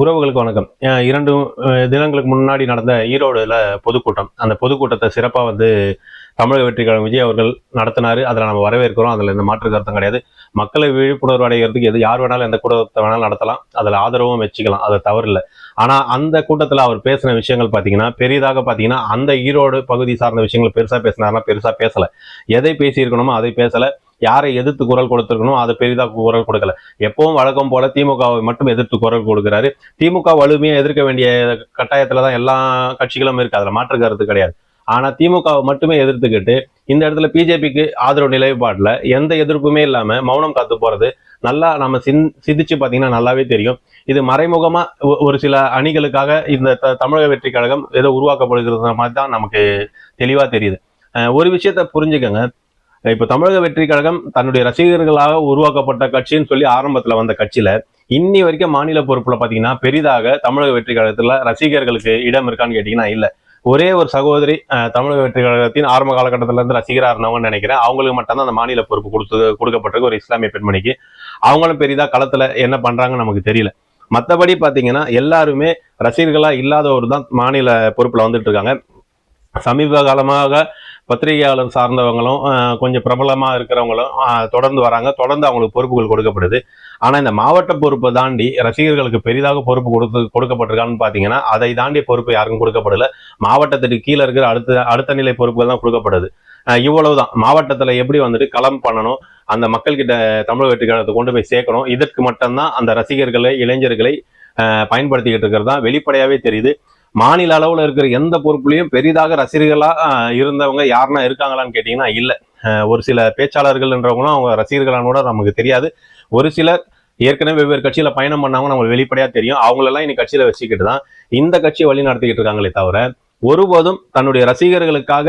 உறவுகளுக்கு வணக்கம். இரண்டு தினங்களுக்கு முன்னாடி நடந்த ஈரோடுல பொதுக்கூட்டம். அந்த பொதுக்கூட்டத்தை சிறப்பாக வந்து தமிழக வெற்றி கழகம் விஜய் அவர்கள் நடத்தினார். அதில் நம்ம வரவேற்கிறோம். அதில் எந்த மாற்று கருத்தும் கிடையாது. மக்களை விழிப்புணர்வு அடைகிறதுக்கு எது யார் வேணாலும் எந்த கூட்டத்தை வேணாலும் நடத்தலாம். அதில் ஆதரவும் வச்சுக்கலாம். அது தவறில்லை. ஆனால் அந்த கூட்டத்தில் அவர் பேசின விஷயங்கள் பார்த்தீங்கன்னா பெரிதாக பார்த்தீங்கன்னா அந்த ஈரோடு பகுதி சார்ந்த விஷயங்கள் பெருசாக பேசினாருன்னா பெருசாக பேசலை. எதை பேசியிருக்கணுமோ அதை பேசலை. யாரை எதிர்த்து குரல் கொடுத்துருக்கணும் அதை பெரிதாக குரல் கொடுக்கல. எப்பவும் வழக்கம் போல திமுகவை மட்டும் எதிர்த்து குரல் கொடுக்கிறாரு. திமுக வலிமையை எதிர்க்க வேண்டிய கட்டாயத்துல தான் எல்லா கட்சிகளும் இருக்கு. அதுல மாற்று கருத்து கிடையாது. ஆனா திமுகவை மட்டுமே எதிர்த்துக்கிட்டு இந்த இடத்துல பிஜேபிக்கு ஆதரவு நிலைப்பாடுல எந்த எதிர்ப்புமே இல்லாம மௌனம் காத்து போறது நல்லா நம்ம சிந் சிந்திச்சு பாத்தீங்கன்னா நல்லாவே தெரியும். இது மறைமுகமா ஒரு சில அணிகளுக்காக இந்த த- தமிழக வெற்றி கழகம் ஏதோ உருவாக்கப்படுகிறது மாதிரி தான் நமக்கு தெளிவா தெரியுது. ஒரு விஷயத்த புரிஞ்சுக்கங்க. இப்போ தமிழக வெற்றி கழகம் தன்னுடைய ரசிகர்களாக உருவாக்கப்பட்ட கட்சின்னு சொல்லி ஆரம்பத்தில் வந்த கட்சியில இன்னி வரைக்கும் மாநில பொறுப்பில் பார்த்தீங்கன்னா பெரிதாக தமிழக வெற்றி கழகத்தில் ரசிகர்களுக்கு இடம் இருக்கான்னு கேட்டிங்கன்னா இல்லை. ஒரே ஒரு சகோதரி தமிழக வெற்றி கழகத்தின் ஆரம்ப காலகட்டத்திலேருந்து இருந்து ரசிகரா இருந்தவங்கன்னு நினைக்கிறேன். அவங்களுக்கு மட்டும்தான் அந்த மாநில பொறுப்பு கொடுத்தது கொடுக்கப்பட்டிருக்கு ஒரு இஸ்லாமிய பெண்மணிக்கு. அவங்களும் பெரிதா களத்துல என்ன பண்றாங்கன்னு நமக்கு தெரியல. மற்றபடி பார்த்தீங்கன்னா எல்லாருமே ரசிகர்களாக இல்லாதவர் தான் மாநில பொறுப்பில் வந்துட்டு இருக்காங்க. சமீப காலமாக பத்திரிகையாளர் சார்ந்தவங்களும் கொஞ்சம் பிரபலமாக இருக்கிறவங்களும் தொடர்ந்து வராங்க. தொடர்ந்து அவங்களுக்கு பொறுப்புகள் கொடுக்கப்படுது. ஆனால் இந்த மாவட்ட பொறுப்பை தாண்டி ரசிகர்களுக்கு பெரிதாக பொறுப்பு கொடுத்து கொடுக்கப்பட்டிருக்கான்னு பார்த்தீங்கன்னா அதை தாண்டி பொறுப்பு யாருக்கும் கொடுக்கப்படல. மாவட்டத்துக்கு கீழே இருக்கிற அடுத்த அடுத்த நிலை பொறுப்புகள் தான் கொடுக்கப்படுது. இவ்வளவுதான். மாவட்டத்தில் எப்படி வந்துட்டு களம் பண்ணணும் அந்த மக்கள்கிட்ட தமிழக வெற்றிக்கழகத்தை கொண்டு போய் சேர்க்கணும் இதற்கு மட்டும்தான் அந்த ரசிகர்களை இளைஞர்களை பயன்படுத்திக்கிட்டு இருக்கிறது தான் வெளிப்படையாகவே தெரியுது. மாநில அளவில் இருக்கிற எந்த பொறுப்புலையும் பெரிதாக ரசிகர்களாக இருந்தவங்க யாருன்னா இருக்காங்களான்னு கேட்டிங்கன்னா இல்லை. ஒரு சில பேச்சாளர்கள்ன்றவங்களும் அவங்க ரசிகர்களான கூட நமக்கு தெரியாது. ஒரு சிலர் ஏற்கனவே வெவ்வேறு கட்சியில் பயணம் பண்ணாங்க நமக்கு வெளிப்படையாக தெரியும். அவங்களெல்லாம் இன்னைக்கு கட்சியில் வச்சுக்கிட்டு தான் இந்த கட்சியை வழி நடத்திக்கிட்டு இருக்காங்களே தவிர ஒருபோதும் தன்னுடைய ரசிகர்களுக்காக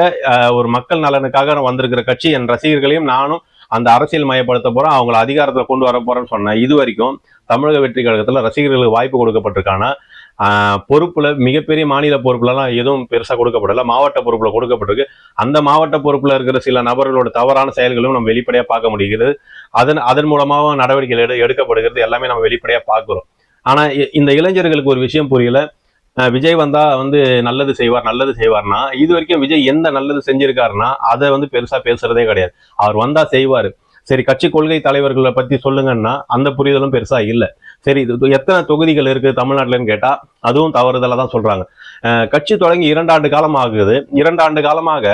ஒரு மக்கள் நலனுக்காக வந்திருக்கிற கட்சி என் ரசிகர்களையும் நானும் அந்த அரசியல் மயப்படுத்த போகிறோம் அவங்கள அதிகாரத்தில் கொண்டு வர போகிறேன்னு சொன்னேன். இது வரைக்கும் தமிழக வெற்றி கழகத்தில் ரசிகர்களுக்கு வாய்ப்பு கொடுக்கப்பட்டிருக்கானா? பொறுப்புல மிகப்பெரிய மாநில பொறுப்புலலாம் எதுவும் பெருசா கொடுக்கப்படல. மாவட்ட பொறுப்புல கொடுக்கப்பட்டிருக்கு. அந்த மாவட்ட பொறுப்புல இருக்கிற சில நபர்களோட தவறான செயல்களும் நம்ம வெளிப்படையாக பார்க்க முடிகிறது. அதன் அதன் மூலமாக நடவடிக்கைகள் எடு எடுக்கப்படுகிறது. எல்லாமே நம்ம வெளிப்படையா பார்க்குறோம். ஆனா இந்த இளைஞர்களுக்கு ஒரு விஷயம் புரியல. அஹ் விஜய் வந்தா வந்து நல்லது செய்வார் நல்லது செய்வார்னா இது வரைக்கும் விஜய் எந்த நல்லது செஞ்சிருக்காருன்னா அதை வந்து பெருசா பேசுறதே கிடையாது. அவர் வந்தா செய்வாரு. சரி கட்சி கொள்கை தலைவர்களை பத்தி சொல்லுங்கன்னா அந்த புரிதலும் பெருசா இல்ல. சரி இது எத்தனை தொகுதிகள் இருக்கு தமிழ்நாட்டுலன்னு கேட்டா அதுவும் தவறுதலாக தான் சொல்றாங்க. அஹ் கட்சி தொடங்கி இரண்டாண்டு காலம் ஆகுது. இரண்டாண்டு காலமாக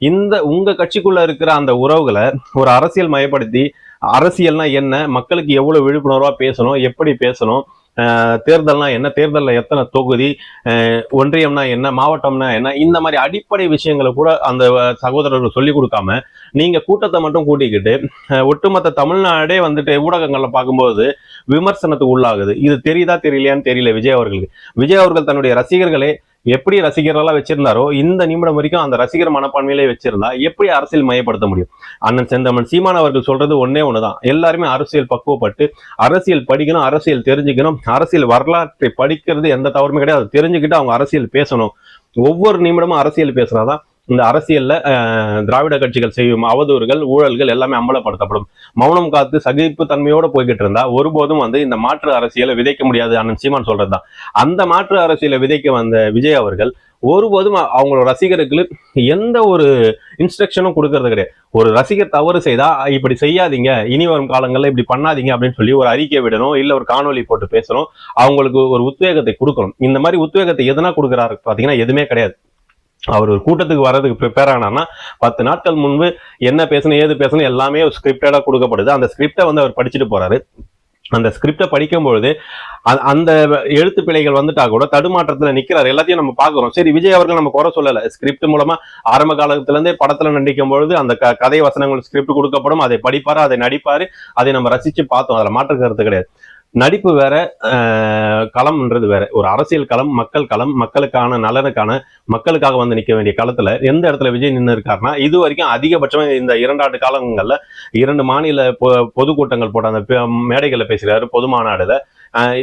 இந்த உங்க கட்சிக்குள்ள இருக்கிற அந்த உறவுகளை ஒரு அரசியல் மயப்படுத்தி அரசியல்னா என்ன மக்களுக்கு எவ்வளவு விழிப்புணர்வா பேசணும் எப்படி பேசணும் தேர்தல்னா என்ன? தேர்தலில் எத்தனை தொகுதி? ஒன்றியம்னா என்ன? மாவட்டம்னா என்ன? இந்த மாதிரி அடிப்படை விஷயங்களை கூட அந்த சகோதரர்கள் சொல்லிக் கொடுக்காம நீங்கள் கூட்டத்தை மட்டும் கூட்டிக்கிட்டு ஒட்டுமொத்த தமிழ்நாடே வந்துட்டு ஊடகங்களில் பார்க்கும்போது விமர்சனத்துக்கு உள்ளாகுது. இது தெரியுதா தெரியலையான்னு தெரியல விஜய் அவர்களுக்கு. விஜய் அவர்கள் தன்னுடைய ரசிகர்களே எப்படி ரசிகர்களா வச்சிருந்தாரோ இந்த நிமிடம் வரைக்கும் அந்த ரசிகர் மனப்பான்மையிலே வச்சிருந்தா எப்படி அரசியல் மயப்படுத்த முடியும்? அண்ணன் செந்தமன் சீமான் அவர்கள் சொல்றது ஒன்னே ஒண்ணுதான். எல்லாருமே அரசியல் பக்குவப்பட்டு அரசியல் படிக்கணும் அரசியல் தெரிஞ்சுக்கணும் அரசியல் வரலாற்றை படிக்கிறது எந்த தவறுமே கிடையாது. தெரிஞ்சுக்கிட்டு அவங்க அரசியல் பேசணும். ஒவ்வொரு நிமிடமும் அரசியல் பேசுறாதான் இந்த அரசியல்ல திராவிட கட்சிகள் செய்யும் அவதூறுகள் ஊழல்கள் எல்லாமே அம்பலப்படுத்தப்படும். மௌனம் காத்து சகிப்பு தன்மையோட போய்கிட்டு இருந்தா ஒருபோதும் வந்து இந்த மாற்று அரசியலை விதைக்க முடியாது அண்ணன் சீமான் சொல்றதுதான். அந்த மாற்று அரசியலை விதைக்க வந்த விஜய் அவர்கள் ஒருபோதும் அவங்களோட ரசிகர்களுக்கு எந்த ஒரு இன்ஸ்ட்ரக்ஷனும் கொடுக்கறது கிடையாது. ஒரு ரசிகர் தவறு செய்தா இப்படி செய்யாதீங்க இனி வரும் காலங்களில் இப்படி பண்ணாதீங்க அப்படின்னு சொல்லி ஒரு அறிக்கை விடணும் இல்லை ஒரு காணொலி போட்டு பேசணும் அவங்களுக்கு ஒரு உத்வேகத்தை கொடுக்கணும். இந்த மாதிரி உத்வேகத்தை எதனா கொடுக்குறாரு பார்த்தீங்கன்னா எதுவுமே கிடையாது. அவர் ஒரு கூட்டத்துக்கு வர்றதுக்கு ப்ரிப்பேர் ஆனான்னா பத்து நாட்கள் முன்பு என்ன பேசணும் ஏது பேசணும் எல்லாமே ஸ்கிரிப்டடாக கொடுக்கப்படுது. அந்த ஸ்கிரிப்டை வந்து அவர் படிச்சுட்டு போறாரு. அந்த ஸ்கிரிப்டை படிக்கும்பொழுது அ- அந்த எழுத்து பிழைகள் வந்துட்டா கூட தடுமாற்றத்தில் நிற்கிறார் எல்லாத்தையும் நம்ம பார்க்குறோம். சரி விஜய் அவர்கள் நம்ம குறை சொல்லலை. ஸ்கிரிப்ட் மூலமாக ஆரம்ப காலத்துல இருந்தே படத்துல நடிக்கும் பொழுது அந்த க- கதை வசனங்கள் ஸ்கிரிப்ட் கொடுக்கப்படும். அதை படிப்பாரு அதை நடிப்பாரு அதை நம்ம ரசிச்சு பார்த்தோம். அதுல மாற்று கருத்து கிடையாது. நடிப்பு வேற களம்ன்றது வேற. ஒரு அரசியல் களம் மக்கள் களம் மக்களுக்கான நலனுக்கான மக்களுக்காக வந்து நிற்க வேண்டிய களத்துல எந்த இடத்துல விஜய் நின்று இருக்காருன்னா இது வரைக்கும் அதிகபட்சமா இந்த இரண்டாண்டு காலங்களில் இரண்டு மாநில பொ- பொதுக்கூட்டங்கள் போட்ட அந்த மேடைகளில் பேசுகிறாரு பொது மாநாடுல.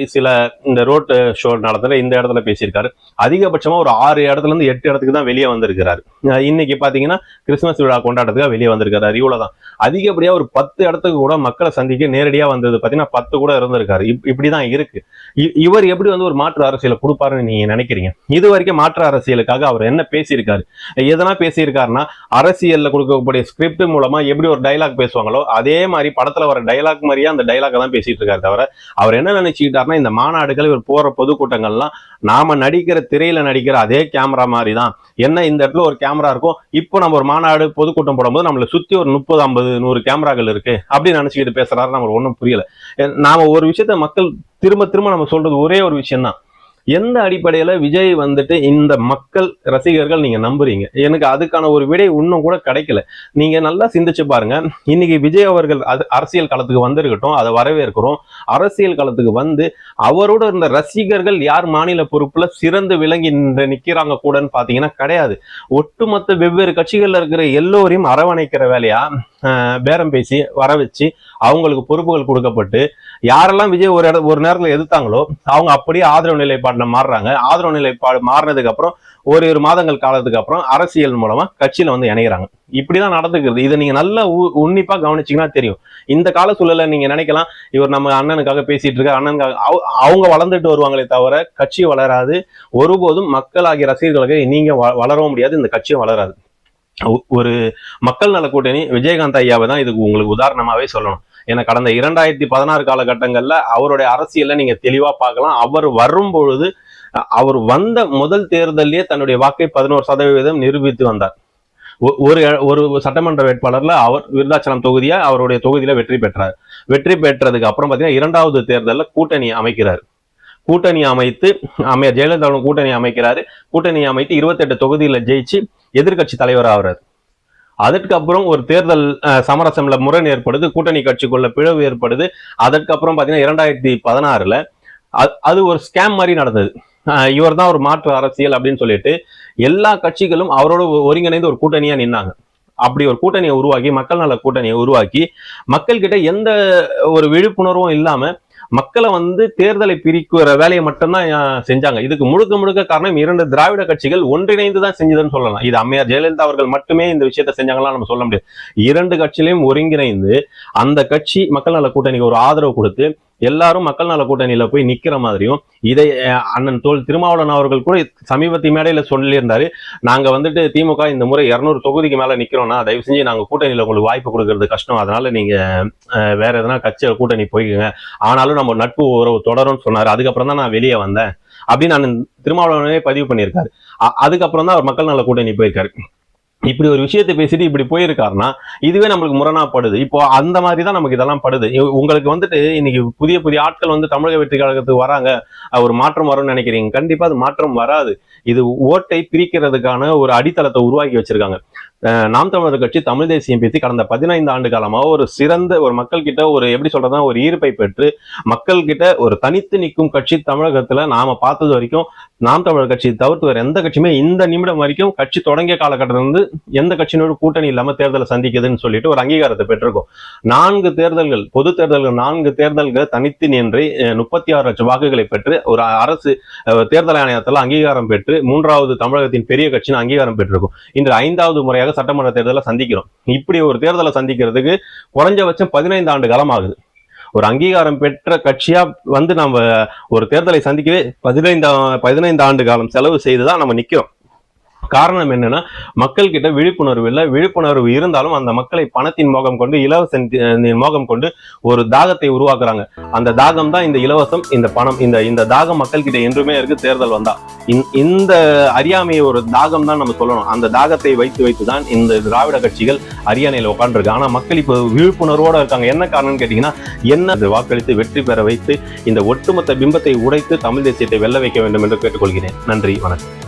சில இந்த ரோட் ஷோ நடத்துல இந்த இடத்துல பேசியிருக்காரு. அதிகபட்சமா ஒரு ஆறு இடத்துல இருந்து எட்டு இடத்துக்கு தான் வெளியே வந்திருக்கிறாரு. இன்னைக்கு பாத்தீங்கன்னா கிறிஸ்துமஸ் விழா கொண்டாட்டத்துக்காக வெளியே வந்திருக்காரு இவ்வளவுதான். அதிகப்படியா ஒரு பத்து இடத்துக்கு கூட மக்களை சந்திக்க நேரடியா வந்தது பாத்தீங்கன்னா பத்து கூட இருந்திருக்காரு. இப்- இப்படிதான் இருக்கு. இ- இவர் எப்படி வந்து ஒரு மாற்று அரசியலை கொடுப்பாருன்னு நீங்க நினைக்கிறீங்க? இது வரைக்கும் மாற்று அரசியலுக்காக அவர் என்ன பேசியிருக்காரு? எதனா பேசியிருக்காருன்னா அரசியல்ல கொடுக்கக்கூடிய ஸ்கிரிப்ட் மூலமா எப்படி ஒரு டைலாக் பேசுவாங்களோ அதே மாதிரி படத்துல வர டைலாக் மாதிரியே அந்த டைலாக தான் பேசிட்டு இருக்காரு தவிர அவர் என்ன நினைச்சுக்கிட்டாருன்னா இந்த மாநாடுகள் இவர் போற பொதுக்கூட்டங்கள்லாம் நாம நடிக்கிற திரையில நடிக்கிற அதே கேமரா மாதிரி தான் என்ன இந்த இடத்துல ஒரு கேமரா இருக்கும் இப்போ நம்ம ஒரு மாநாடு பொதுக்கூட்டம் போடும்போது நம்மளை சுத்தி ஒரு முப்பது ஐம்பது நூறு கேமராக்கள் இருக்கு அப்படின்னு நினைச்சுக்கிட்டு பேசுறாரு. நம்மளுக்கு ஒன்றும் புரியல. எ- நாம ஒரு விஷயத்த மக்கள் திரும்ப திரும்ப நம்ம சொல்றது ஒரே ஒரு விஷயம் தான் எந்த அடிப்படையில் விஜய் வந்துட்டு இந்த மக்கள் ரசிகர்கள் நீங்கள் நம்புறீங்க? எனக்கு அதுக்கான ஒரு விடை இன்னும் கூட கிடைக்கல. நீங்கள் நல்லா சிந்திச்சு பாருங்க. இன்னைக்கு விஜய் அவர்கள் அது- அரசியல் களத்துக்கு வந்திருக்கட்டும் அதை வரவேற்கிறோம். அரசியல் களத்துக்கு வந்து அவரோட இருந்த ரசிகர்கள் யார் மாநில பொறுப்பில் சிறந்து விளங்கி நிற்கிறாங்க கூடன்னு பார்த்தீங்கன்னா கிடையாது. ஒட்டுமொத்த வெவ்வேறு கட்சிகளில் இருக்கிற எல்லோரையும் அரவணைக்கிற வேலையா பேரம் பேசி வர வச்சு அவங்களுக்கு பொறுப்புகள் கொடுக்கப்பட்டு யாரெல்லாம் விஜய் ஒரு இட ஒரு நேரத்தில் எதிர்த்தாங்களோ அவங்க அப்படியே ஆதரவு நிலைப்பாட்டில் மாறுறாங்க. ஆதரவு நிலைப்பாடு மாறினதுக்கு அப்புறம் ஒரு மாதங்கள் காலத்துக்கு அப்புறம் அரசியல் மூலமா கட்சியில வந்து இணைகிறாங்க இப்படிதான் நடந்துக்கிறது. இதை நீங்க நல்லா உ- உன்னிப்பா கவனிச்சிங்கன்னா தெரியும். இந்த கால சூழல்ல நீங்க நினைக்கலாம் இவர் நம்ம அண்ணனுக்காக பேசிட்டு இருக்க அண்ணனுக்காக அவ- அவங்க வளர்ந்துட்டு வருவாங்களே தவிர கட்சி வளராது. ஒருபோதும் மக்களாகிய ரசிகர்களுக்கு நீங்க வ- வளரவும் முடியாது இந்த கட்சியும் வளராது. ஒரு மக்கள் நல கூட்டணி விஜயகாந்த் ஐயாவை தான் இதுக்கு உங்களுக்கு உதாரணமாவே சொல்லணும். ஏன்னா கடந்த இரண்டாயிரத்தி பதினாறு காலகட்டங்கள்ல அவருடைய அரசியல்ல நீங்க தெளிவா பார்க்கலாம். அவர் வரும் பொழுது அவர் வந்த முதல் தேர்தலிலேயே தன்னுடைய வாக்கை பதினோரு சதவீதம் நிரூபித்து வந்தார். ஒ- ஒரு ஒரு சட்டமன்ற வேட்பாளர்ல அவர் விருதாச்சலம் தொகுதியா அவருடைய தொகுதியில வெற்றி பெற்றார். வெற்றி பெற்றதுக்கு அப்புறம் பாத்தீங்கன்னா இரண்டாவது தேர்தலில் கூட்டணி அமைக்கிறார். கூட்டணி அமைத்து அமைய ஜெயலலிதா கூட்டணி அமைக்கிறாரு. கூட்டணி அமைத்து இருபத்தெட்டு தொகுதியில் ஜெயிச்சு எதிர்கட்சி தலைவர் ஆகுறாரு. அதற்கப்புறம் ஒரு தேர்தல் சமரசம்ல முரண் ஏற்படுது கூட்டணி கட்சிக்குள்ள பிளவு ஏற்படுது. அதற்கப்புறம் பார்த்தீங்கன்னா இரண்டாயிரத்தி பதினாறுல அது ஒரு ஸ்கேம் மாதிரி நடந்தது. இவர் தான் ஒரு மாற்று அரசியல் அப்படின்னு சொல்லிட்டு எல்லா கட்சிகளும் அவரோட ஒருங்கிணைந்து ஒரு கூட்டணியா நின்னாங்க. அப்படி ஒரு கூட்டணியை உருவாக்கி மக்கள் நல கூட்டணியை உருவாக்கி மக்கள்கிட்ட எந்த ஒரு விழிப்புணர்வும் இல்லாம மக்களை வந்து தேர்தலை பிரிக்கிற வேலையை மட்டும்தான் செஞ்சாங்க. இதுக்கு முழுக்க முழுக்க காரணம் இரண்டு திராவிட கட்சிகள் ஒன்றிணைந்து தான் செஞ்சதுன்னு சொல்லலாம். இது அம்மையார் ஜெயலலிதா அவர்கள் மட்டுமே இந்த விஷயத்தை செஞ்சாங்கலாம் நம்ம சொல்ல முடியாது. இரண்டு கட்சியிலையும் ஒருங்கிணைந்து அந்த கட்சி மக்கள் நல கூட்டணிக்கு ஒரு ஆதரவு கொடுத்து எல்லாரும் மக்கள் நல கூட்டணியில போய் நிக்கிற மாதிரியும் இதை அண்ணன் தோல் திருமாவளவன் அவர்கள் கூட சமீபத்தி மேடையில சொல்லியிருந்தாரு. நாங்க வந்துட்டு திமுக இந்த முறை இருநூறு தொகுதிக்கு மேல நிக்கிறோம்னா தயவு செஞ்சு நாங்க கூட்டணியில உங்களுக்கு வாய்ப்பு கொடுக்கறது கஷ்டம். அதனால நீங்க வேற எதனா கட்சியில கூட்டணி போய்க்குங்க. ஆனாலும் நம்ம நட்பு உறவு தொடரும்னு சொன்னாரு. அதுக்கப்புறம் தான் நான் வெளியே வந்தேன். அப்படின்னு அண்ணன் திருமாவளவனே பதிவு பண்ணியிருக்காரு. அதுக்கப்புறம் தான் அவர் மக்கள் நல கூட்டணி போயிருக்காரு. இப்படி ஒரு விஷயத்தை பேசிட்டு இப்படி போயிருக்காருன்னா இதுவே நம்மளுக்கு முரணாப்படுது. இப்போ அந்த மாதிரி தான் நமக்கு இதெல்லாம் படுது. உங்களுக்கு வந்துட்டு இன்னைக்கு புதிய புதிய ஆட்கள் வந்து தமிழக வெற்றி கழகத்துக்கு வராங்க ஒரு மாற்றம் வரும்னு நினைக்கிறீங்க. கண்டிப்பா அது மாற்றம் வராது. இது ஓட்டை பிரிக்கிறதுக்கான ஒரு அடித்தளத்தை உருவாக்கி வச்சிருக்காங்க. நாம் தமிழர் கட்சி தமிழ் தேசியம் பேசி கடந்த பதினைந்து ஆண்டு காலமாக ஒரு சிறந்த ஒரு மக்கள் கிட்ட ஒரு எப்படி சொல்றதுனா ஒரு ஈர்ப்பை பெற்று மக்கள் கிட்ட ஒரு தனித்து நிற்கும் கட்சி தமிழகத்துல நாம பார்த்தது வரைக்கும் நாம் தமிழர் கட்சி தவிர்த்து வேற எந்த கட்சியுமே இந்த நிமிடம் வரைக்கும் கட்சி தொடங்கிய காலகட்டத்தில் இருந்து எந்த கட்சியினோட கூட்டணி இல்லாம தேர்தலை சந்திக்குதுன்னு சொல்லிட்டு ஒரு அங்கீகாரத்தை பெற்றிருக்கும். நான்கு தேர்தல்கள் பொது தேர்தல்கள் நான்கு தேர்தல்களை தனித்து நின்று முப்பத்தி ஆறு லட்சம் வாக்குகளை பெற்று ஒரு அரசு தேர்தல் ஆணையத்தில் அங்கீகாரம் பெற்று மூன்றாவது தமிழகத்தின் பெரிய கட்சின்னு அங்கீகாரம் பெற்றிருக்கும். இன்று ஐந்தாவது முறையாக சட்டமன்ற தேர்தலை சந்திக்கிறோம். இப்படி ஒரு தேர்தலை சந்திக்கிறதுக்கு குறைஞ்சபட்சம் பதினைந்து ஆண்டு காலம் ஆகுது ஒரு அங்கீகாரம் பெற்ற கட்சியா வந்து நம்ம ஒரு தேர்தலை சந்திக்கவே பதினைந்து பதினைந்து ஆண்டு காலம் செலவு செய்து தான் நம்ம நிக்கிறோம். காரணம் என்னன்னா மக்கள் கிட்ட விழிப்புணர்வு இல்லை. விழிப்புணர்வு இருந்தாலும் அந்த மக்களை பணத்தின் மோகம் கொண்டு இலவச மோகம் கொண்டு ஒரு தாகத்தை உருவாக்குறாங்க. அந்த தாகம் தான் இந்த இலவசம் இந்த பணம் இந்த இந்த தாகம் மக்கள் கிட்ட என்றுமே இருக்கு தேர்தல் வந்தா. இந்த- அறியாமையை ஒரு தாகம் தான் நம்ம சொல்லணும். அந்த தாகத்தை வைத்து வைத்து தான் இந்த திராவிட கட்சிகள் அரியணையில் உட்காந்துருக்கு ஆனா மக்கள் இப்போ விழிப்புணர்வோட இருக்காங்க. என்ன காரணம்னு கேட்டீங்கன்னா என்ன அது வாக்களித்து வெற்றி பெற வைத்து இந்த ஒட்டுமொத்த பிம்பத்தை உடைத்து தமிழ் தேசியத்தை வெல்ல வைக்க வேண்டும் என்று கேட்டுக்கொள்கிறேன். நன்றி வணக்கம்.